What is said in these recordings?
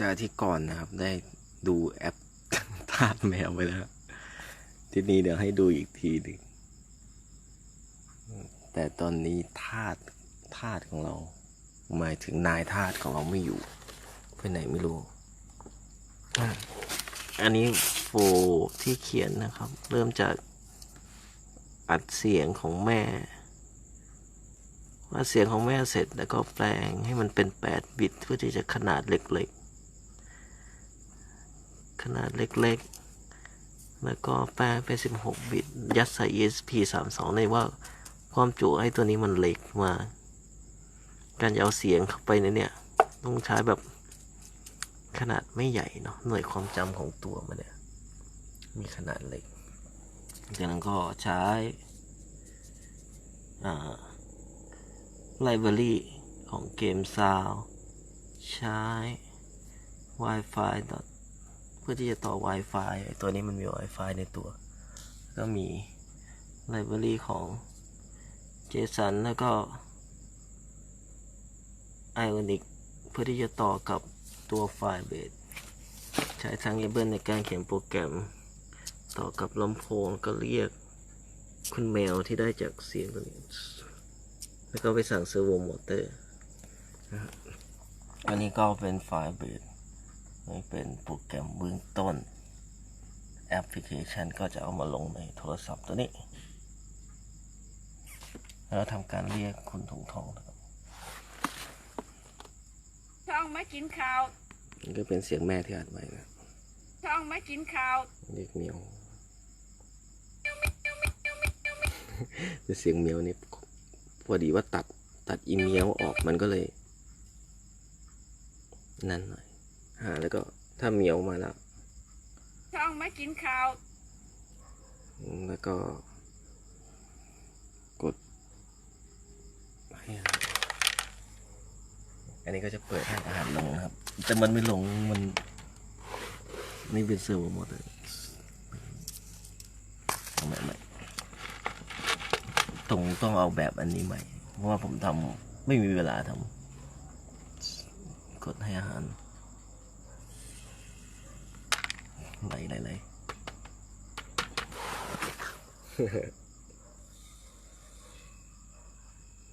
จากที่ก่อนนะครับ ได้ดูแอปทาสแมวไปแล้ว ทีนี้เดี๋ยวให้ดูอีกทีหนึ่งแต่ตอนนี้ทาสทาสของเรา หมายถึงนายทาสของเราไม่อยู่ ไปไหนไม่รู้ อันนี้โฟที่เขียนนะครับ เริ่มจากอัดเสียงของแม่ว่าเสียงของแม่เสร็จแล้วก็แปลงให้มันเป็น 8 บิตเพื่อที่จะขนาดเล็ก ขนาดเล็กๆ แล้วก็แปลงเป็น 16 บิต ยัดใส่ ESP 32ในว่าความจุไอ้ตัวนี้มันเล็กมากการจะเอาเสียงเข้าไปในเนี่ย ต้องใช้แบบขนาดไม่ใหญ่เนาะหน่วยความจำของตัวมันเนี่ย มีขนาดเล็ก จากนั้นก็ใช้อ่าไลบรารีของเกมซาวใช้ Wi-Fi พื่อที่จะต่อ Wi-Fi ไอ้ตัวนี้มันมี Wi-Fi ในตัว ก็มีไลบรารีของ JSON แล้วก็ Ionic เพื่อที่จะต่อกับตัวไฟล์เบสใช้ทั้ง Able ในการเขียนโปรแกรม ต่อกับลำโพงก็เรียกคุณแมวที่ได้จากเสียงตัวนี้ แล้วก็ไปสั่งเซอร์โวมอเตอร์อันนี้ก็เป็นไฟล์เบส นี่เป็นโปรแกรมเบื้องต้น แอปพลิเคชันก็จะเอามาลงในโทรศัพท์ตัวนี้ แล้วทำการเรียกคุณถุงทองนะครับช่องมากินข้าวนี่ก็เป็นเสียงแม่ที่อัดไว้นะช่องมากินข้าวเรียกเมียวเป็นเสียงเมียวนี่พอดีว่าตัดตัดอีเมียวออกมันก็เลย นั่นหน่อย หาแล้วก็ถ้าเมียวมาแล้วช่องมากินข้าว แล้วก็ กดให้อาหารอันนี้ก็จะเปิดให้อาหารลงนะครับ แต่มันไม่ลงมันนี่เป็นเซอร์โวมอเตอร์เอาใหม่ใหม่ตรงต้องเอาแบบอันนี้ใหม่ เพราะว่าผมทำไม่มีเวลาทำกดให้อาหาร ไหลไหลไหล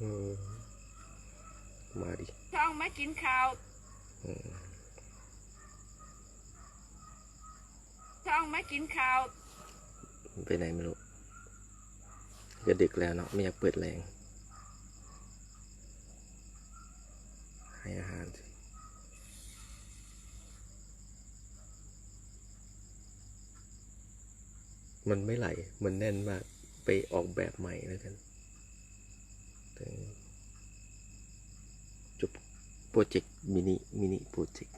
อืมมาดิช่องมากินข้าวช่องมากินข้าวไปไหนไม่รู้ก็ดึกแล้วเนาะไม่อยากเปิดแรง ให้อาหารสิ มันไม่ไหล มันแน่นมาก ไปออกแบบใหม่แล้วกันจบโปรเจกต์มินิมินิโปรเจกต์